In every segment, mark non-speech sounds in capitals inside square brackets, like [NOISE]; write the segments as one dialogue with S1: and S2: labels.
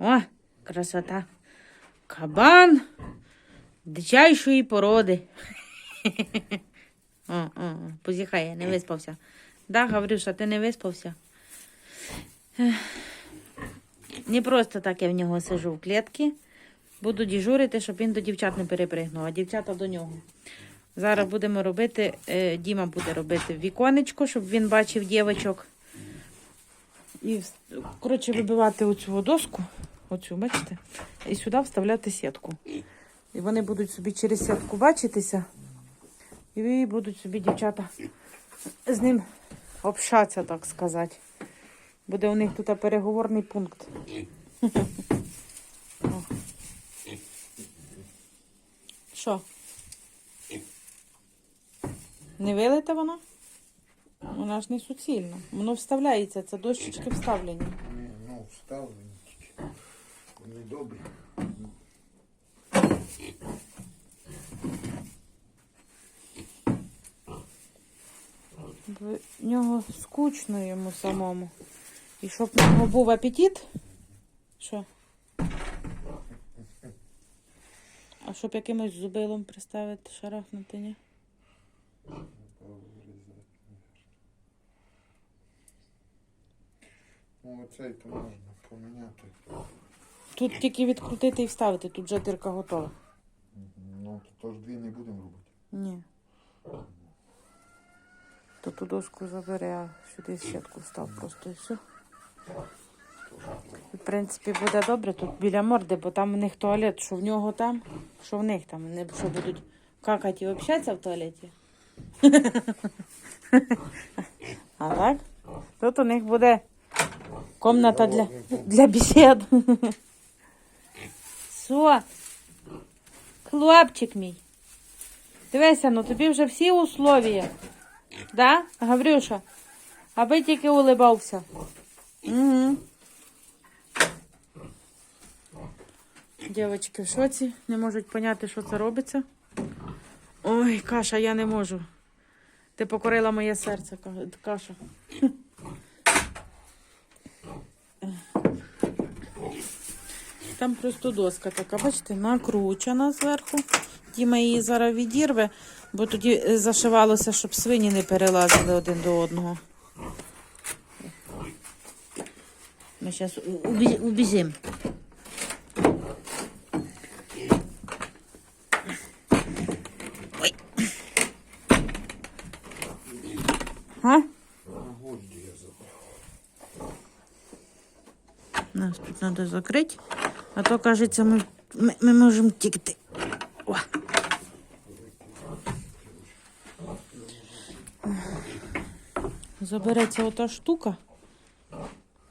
S1: О, красота. Кабан дичайшої породи. [LAUGHS] О, о, позіхає, не виспався. Да, Гаврюша, ти не виспався? Не просто так я в нього сижу в клітці. Буду діжурити, щоб він до дівчат не перепригнув, а дівчата до нього. Зараз будемо робити, е, Діма буде робити віконечко, щоб він бачив дівчаток. І, коротше, вибивати оцю доску, оцю, бачите, і сюди вставляти сітку. І вони будуть собі через сітку бачитися, і будуть собі дівчата з ним общатися, так сказати. Буде у них тут переговорний пункт. [LAUGHS] Що? Не вилите воно? Вона ж не суцільна. Воно вставляється, це дощечки вставлені.
S2: Ні, ну, вставлені. Вони добрі.
S1: В нього скучно йому самому. І щоб в нього був апетит. Що? А щоб якимось зубилом приставити, шарахнути, ні?
S2: Ну, оцей то можна поміняти.
S1: Тут тільки відкрутити і вставити, тут вже дирка готова.
S2: Ну, то тож дві не будемо робити.
S1: Ні. То ту доску забере, а сюди сітку встав просто і все. В принципі, буде добре тут біля морди, бо там в них туалет, що в нього там, що в них там. Вони що будуть какати і общатися в туалеті. А так? Тут у них буде комната для, для бесід. Що? Хлопчик мій. Дивися, ну тобі вже всі условия. Да, Гаврюша? Аби тільки улибався. Угу. Дівчатки в шоці, не можуть поняти, що це робиться. Ой, каша, я не можу. Ти покорила моє серце, каша. Там просто доска така, бачите, накручена зверху. Діма її зараз відірве, бо тоді е, зашивалося, щоб свині не перелазили один до одного. Ми зараз убіжимо. А? Нас тут треба закрити, а то, кажеться, ми, ми, ми можемо тікти. О. Забереться ота штука,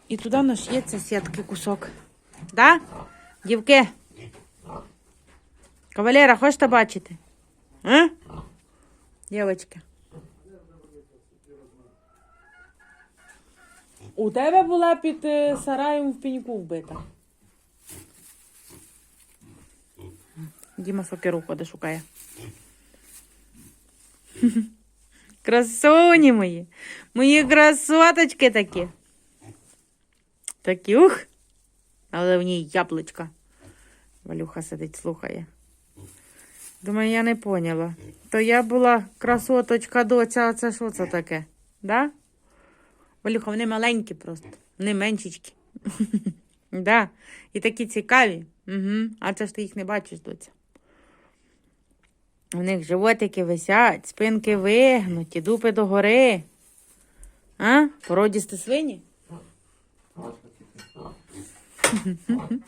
S1: і туди наш'ється сітки кусок. Да? Дівки? Кавалера, хочете бачити? А? Дівочки. У тебе була під е, сараєм в пеньку вбита. Діма сокеру ходить, шукає. [LAUGHS] Красуні мої. Мої красоточки такі. Такі ух. Але в ній яблучка. Валюха сидить, слухає. Думаю, я не поняла. То я була красоточка доця, а це що це таке? Да? Валюха, вони маленькі просто, вони меншечки. [LAUGHS] да. І такі цікаві. Угу. А це ж ти їх не бачиш, доця. У них животики висять, спинки вигнуті, дупи догори. А? Породісті свині? [LAUGHS]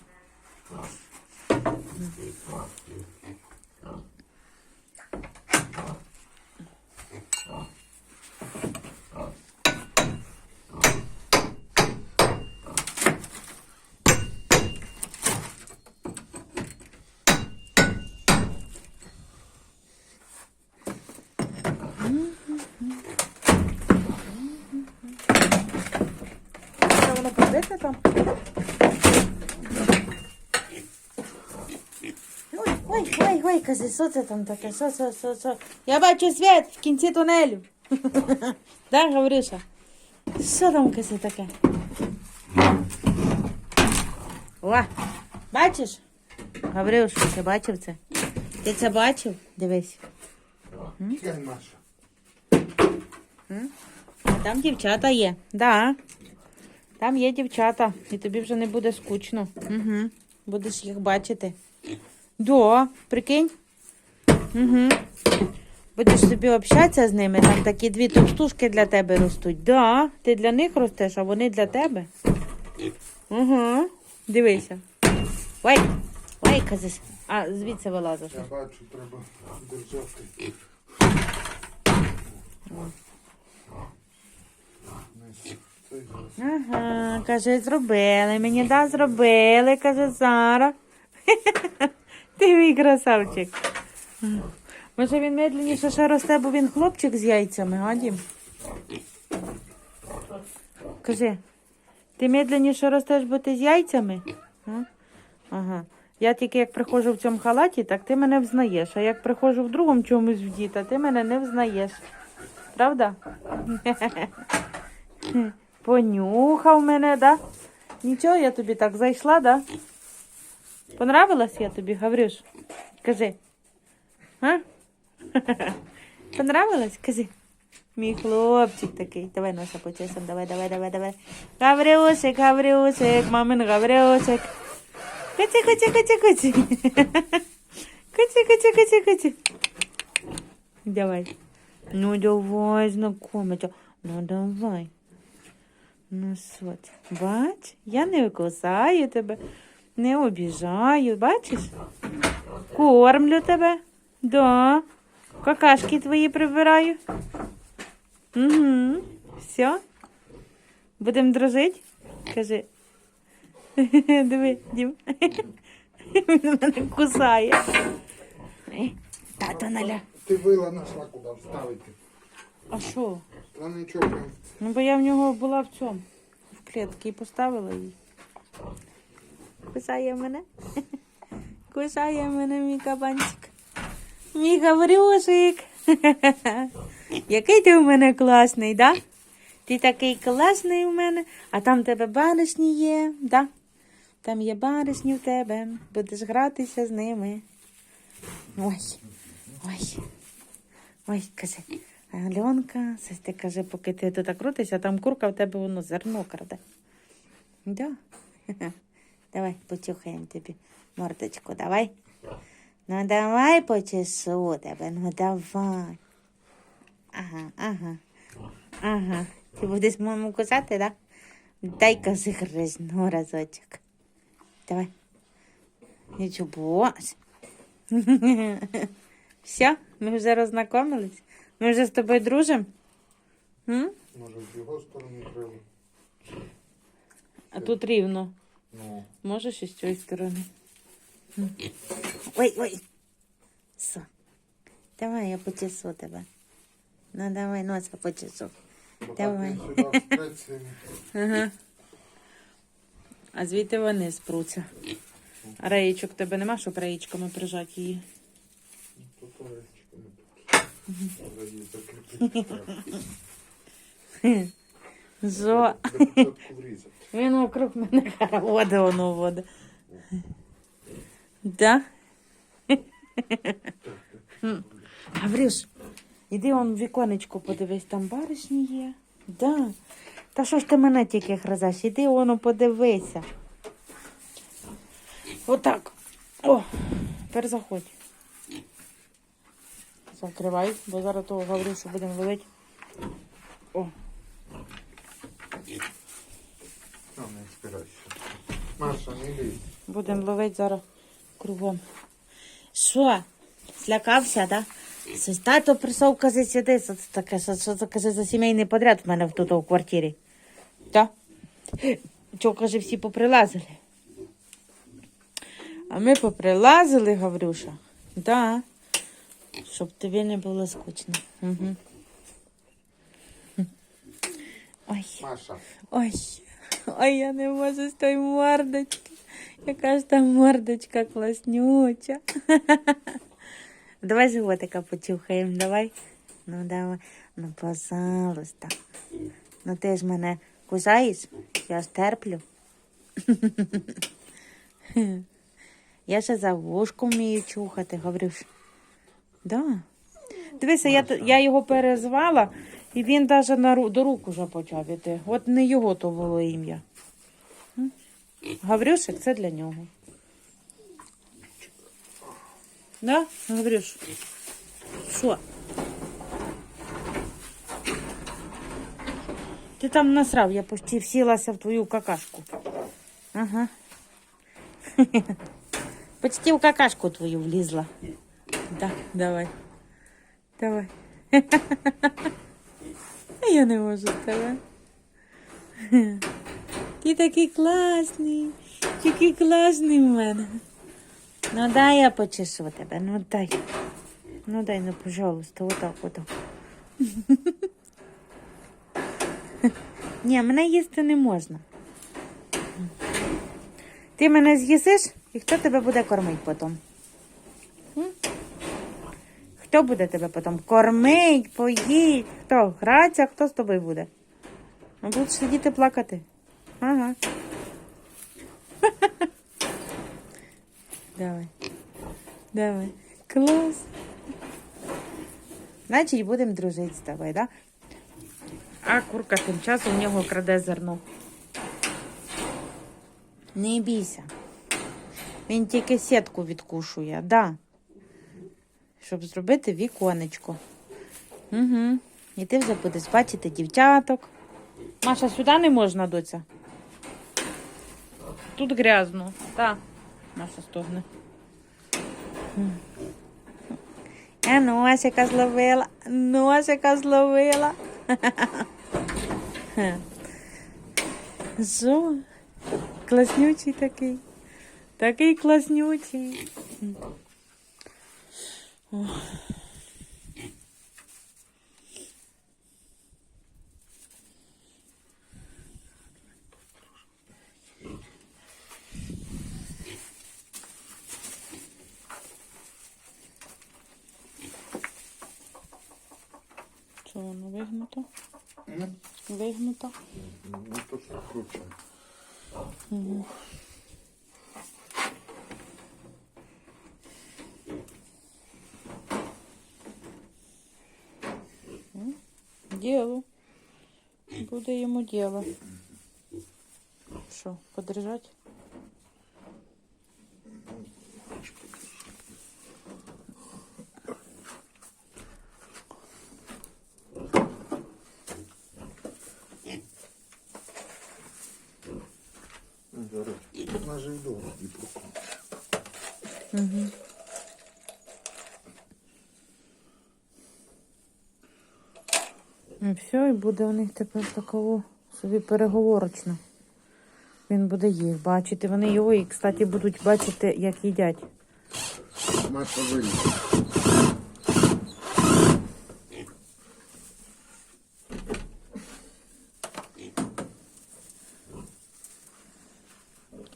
S1: Що воно побите там? Ой, ой, ой, що це там таке? Що, що, що, що? Я бачу світ в кінці тунелю. [LAUGHS] да, Гавриша? Що там, кажи, таке? О, бачиш? Гаврюш, ти бачив це? Ти це бачив? Дивись. А там дівчата є. Да. Там є дівчата, і тобі вже не буде скучно. Угу. Будеш їх бачити. Да, прикинь. Угу. Будеш собі общатися з ними, там такі дві товстушки для тебе ростуть. Да, ти для них ростеш, а вони для тебе. Угу. Дивися. Ой, ой, казис. А, звідси вилазиш.
S2: Я бачу, треба держати.
S1: Ага, каже, зробили. Мені да, зробили, каже Зара. [LAUGHS] Ти мій красавчик. Може він медленніше ще росте, бо він хлопчик з яйцями, а, Дім? Кажи, ти медленніше ростеш, бо ти з яйцями? Ага. Я тільки як приходжу в цьому халаті, так ти мене взнаєш. А як приходжу в другому чомусь вдіта, ти мене не взнаєш. Правда? [LAUGHS] Понюхав мене, да? Нічого, я тобі так зайшла, да? Понравилась я тобі, Гаврюш? Кажи. А? [LAUGHS] Понравилась? Кажи. Мій хлопчик такий. Давай носа почесом, давай, давай, давай, давай. Гаврюшик, Гаврюшик, мамин Гаврюшик. Куці, куці, куці, куці. [LAUGHS] Куці, куці, куці, куці. Давай. Ну давай, знакомиться. Ну давай. Ну що ти? Бач, я не кусаю тебе, не обіжаю, бачиш? Кормлю тебе. Да. Какашки твої прибираю. Угу. Все. Будемо дружити? Кажи. [LAUGHS] Диви, Дім. [LAUGHS] Він мене кусає. Тато наля.
S2: Ти вила нашла куди вставити.
S1: А що?
S2: Та нічого,
S1: Ну, бо я в нього була в цьому, в клітці і поставила її. Кусає мене. [LAUGHS] Кусає мене мій кабанчик. Мій гаврюшик. [LAUGHS] Який ти у мене класний, да? Ти такий класний у мене, а там в тебе баришні є, да? Там є баришні в тебе, будеш гратися з ними. Ой, ой. Ой, каже, Альонка, ти каже, поки ти тут крутишся, там курка в тебе воно зерно краде. Да? [LAUGHS] Давай, почухаємо тобі мордочку, давай. Ну давай почешу тебе, ну давай. Ага, ага. Ага. Ти будеш маму кусати, да? Дай-ка загризну разочок. Давай. Нічого. [LAUGHS] Все, ми вже роззнакомились. Ми вже з тобою дружимо.
S2: Може з його сторони треба.
S1: А тут рівно.
S2: Ну,
S1: Можеш і з цієї сторони. Ой, ой. Со. Давай я почесу тебе. Ну давай носа почесу. Давай. Ага. А звідти вони спруться. А реєчок тебе нема, щоб реєчками прижати її. Зо. Він вокруг мене хороводи воно води. Да? Гаврюш, іди он в віконечко подивись, там баришні є. Да. Та що ж ти мене тільки гризеш? Іди воно подивися. Отак. О, тепер заходь. Закривай, бо зараз того Гаврюшу будемо ловити. О.
S2: Маша, не лізь.
S1: Будемо ловити зараз кругом. Що? Злякався, так? Да? Тато прийшов, каже, сюди. Що це таке? Що, що це каже за сімейний подряд в мене тут у квартирі? Так? Чого, каже, всі поприлазили? А ми поприлазили, Гаврюша. Да. Щоб тобі не було скучно. Угу. Ой.
S2: Маша.
S1: Ой, ой, я не можу з тої мордочки. Яка ж там мордочка класнюча. [LAUGHS] Давай животика почухаємо, давай. Ну давай. Ну, пожалуйста. Ну ти ж мене кусаєш, я ж терплю. [LAUGHS] Я ще за вушком вмію чухати, Гаврюш. Да. Дивися, я, я його перезвала, і він навіть на, до рук уже почав іти. От не його то було ім'я. Гаврюшик це для нього. Да, Гаврюш? Що? Ти там насрав, я почти всілася в твою какашку. Ага. [LAUGHS] Почти в какашку твою влізла. Да, давай. Давай. [LAUGHS] Я не можу з тебе. [LAUGHS] Ти такий класний. Такий класний в мене. Ну дай я почешу тебе. Ну дай. Ну дай, ну пожалуйста, отак, отак. Ні, мене їсти не можна. Ти мене з'їсиш, і хто тебе буде кормити потім? Хто буде тебе потім кормить, поїть? Хто? Гратися, хто з тобою буде? Ну, будеш сидіти плакати. Ага. [LAUGHS] Давай. Давай. Клас. Значить, будемо дружити з тобою, так? Да? А курка тим часом в нього краде зерно. Не бійся. Він тільки сітку відкушує, да. Щоб зробити віконечко. Угу. І ти вже будеш бачити дівчаток. Маша, сюди не можна, доця. Тут грязно. Так. Маша стогне. А носика зловила, носика зловила. Що? Класнючий такий. Такий класнючий. Ох. Воно вигнуто?
S2: М?
S1: Вигнуто.
S2: Ну то що круче.
S1: Угу. Діло. Буде йому діло. Що, подержати? Все, і буде у них тепер таково собі переговорочно. Він буде їх бачити. Вони його і, кстати, будуть бачити, як їдять.
S2: Повинна.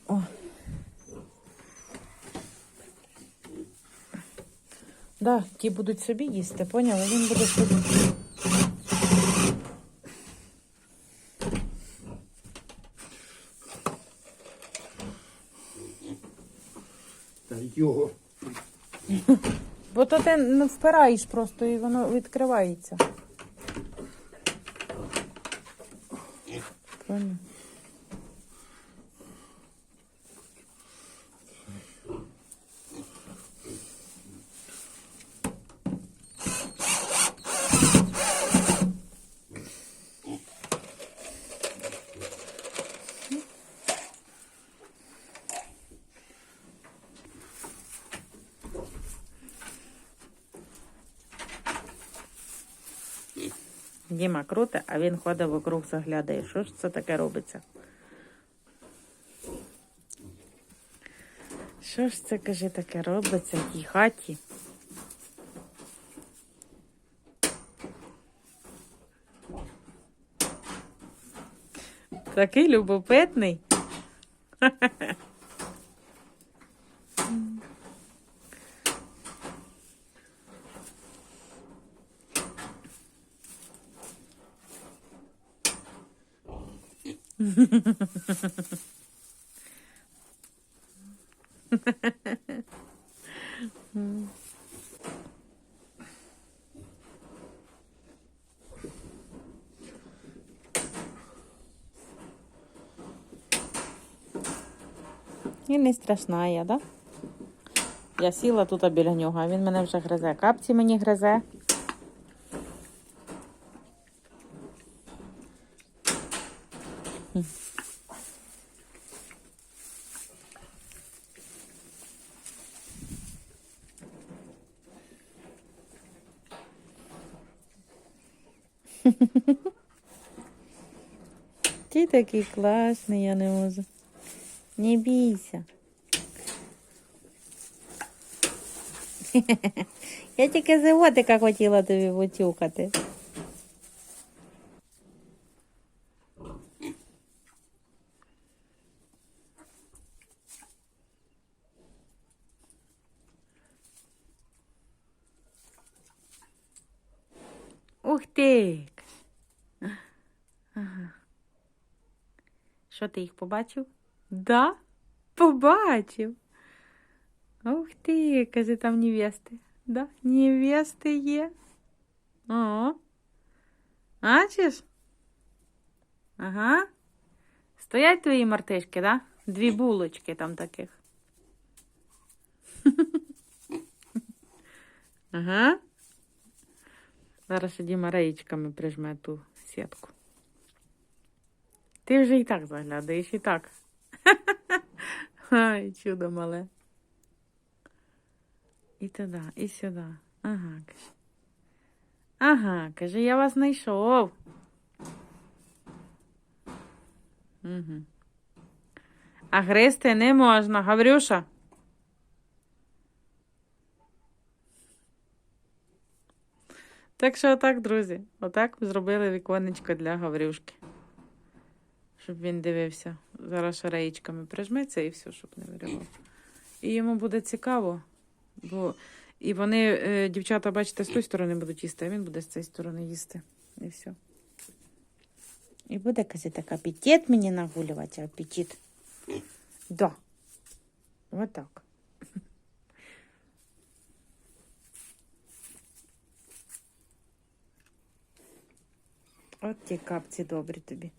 S1: О. Да, ті будуть собі їсти, поняла? Він буде собі.
S2: Та його.
S1: Бо то ти не впираєш просто і воно відкривається. Понял. Діма круте, а він ходить вокруг заглядає. Що ж це таке робиться? Що ж це, каже, таке робиться в тій хаті? Такий любопитний. [LAUGHS] І не страшна я, да? Я сіла тут біля нього, а він мене вже гризе. Капці мені гризе. [LAUGHS] Ти такий класний, я не можу. Не бійся. [LAUGHS] Я тільки животика хотіла тобі потюкати. Ух ти! Ага. Що ти їх побачив? Да? Побачив. Ух ти, каже, там невести. Да? Невести є. О. Бачиш? Ага. Стоять твої мартишки, да? Дві булочки там таких. [LAUGHS] Ага. Зараз Діма реєчками прижме ту сітку. Ти вже і так заглядаєш, і так. [LAUGHS] Ай, чудо мале. І туди, і сюди. Ага, каже. Ага, каже, я вас знайшов. Угу. А гристи не можна, Гаврюша. Так що отак, друзі, отак зробили віконечко для Гаврюшки. Щоб він дивився. Зараз шареєчками прижметься і все, щоб не виривав. І йому буде цікаво, бо і вони, е, дівчата, бачите, з тої сторони будуть їсти, а він буде з цієї сторони їсти. І все. І буде казати, так апетит мені нагулювати, апетит. Да. Вот так. От ті капці добрі тобі.